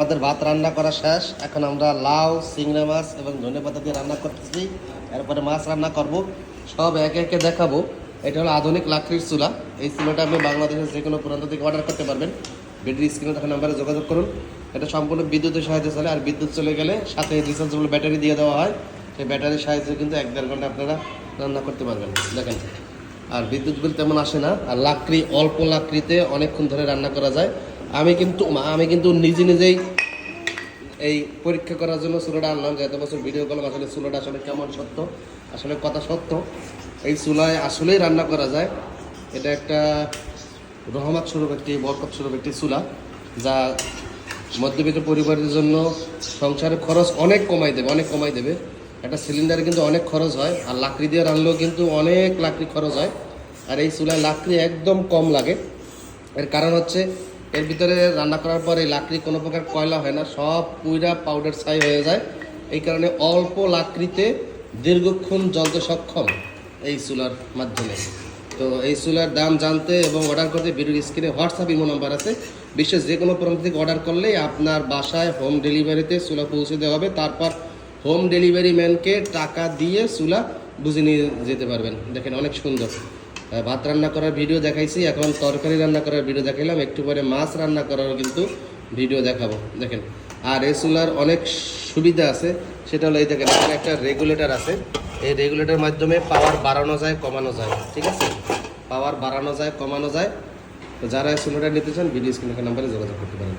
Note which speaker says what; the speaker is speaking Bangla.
Speaker 1: আমাদের ভাত রান্না করা শেষ। এখন আমরা লাউ, চিংড়া মাছ এবং ধনে পাতা দিয়ে রান্না করতেছি। এরপরে মাছ রান্না করব। সব একে একে দেখাবো। এটা হলো আধুনিক লাকড়ির চুলা। এই চুলাটা আপনি বাংলাদেশের যে কোনো প্রান্ত থেকে অর্ডার করতে পারবেন। ব্যাটারি স্ক্রিনে তখন নাম্বারে যোগাযোগ করুন। এটা সম্পূর্ণ বিদ্যুতের সাহায্যে চলে। আর বিদ্যুৎ চলে গেলে সাথে রিচার্জেবল ব্যাটারি দিয়ে দেওয়া হয়। সেই ব্যাটারির সাহায্যে কিন্তু এক দেড় ঘণ্টা আপনারা রান্না করতে পারবেন। দেখেন। আর বিদ্যুৎ বিল তেমন আসে না। আর লাকড়ি, অল্প লাকড়িতে অনেকক্ষণ ধরে রান্না করা যায়। আমি কিন্তু আমি কিন্তু নিজে নিজেই এই পরীক্ষা করার জন্য চুলাটা আনলাম যে এত বছর ভিডিও করলাম আসলে চুলাটা আসলে কেমন সত্য, আসলে কথা সত্য। এই চুলায় আসলেই রান্না করা যায়। এটা একটা রহমত স্বরূপ একটি, বরকত স্বরূপ একটি চুলা, যা মধ্যবিত্ত পরিবারের জন্য সংসারের খরচ অনেক কমাই দেবে, অনেক কমাই দেবে। একটা সিলিন্ডারে কিন্তু অনেক খরচ হয়, আর লাকড়ি দিয়ে রান্নলেও কিন্তু অনেক লাকড়ি খরচ হয়। আর এই চুলায় লাকড়ি একদম কম লাগে। এর কারণ হচ্ছে এর ভিতরে রান্না করার পরে লাকড়ি কোনো প্রকার কয়লা হয় না, সব পুইরা পাউডার ছাই হয়ে যায়। এই কারণে অল্প লাকড়িতে দীর্ঘক্ষণ জ্বলতে সক্ষম এই চুলার মাধ্যমে। তো এই চুলার দাম জানতে এবং অর্ডার করতে ভিডিওর স্ক্রিনে হোয়াটসঅ্যাপ ইমো নাম্বার আছে। বিশ্বের যে কোনো প্রান্ত থেকে অর্ডার করলেই আপনার বাসায় হোম ডেলিভারিতে চুলা পৌঁছে দেওয়া হবে। তারপর হোম ডেলিভারি ম্যানকে টাকা দিয়ে চুলা বুঝে নিয়ে যেতে পারবেন। দেখেন অনেক সুন্দর। ভাত রান্না করার ভিডিও দেখাইছি। এখন তরকারি রান্না করার ভিডিও দেখাইলাম। একটু পরে মাছ রান্না করারও কিন্তু ভিডিও দেখাবো। দেখেন, আর এই চুলার অনেক সুবিধা আছে। সেটা হলো এই দেখেন, এখানে একটা রেগুলেটর আছে। এই রেগুলেটর মাধ্যমে পাওয়ার বাড়ানো যায়, কমানো যায়। ঠিক আছে? পাওয়ার বাড়ানো যায়, কমানো যায়। তো যারা এই চুলাটা নিতে চান ভিডিও স্ক্রিনের নাম্বারে যোগাযোগ করতে পারেন।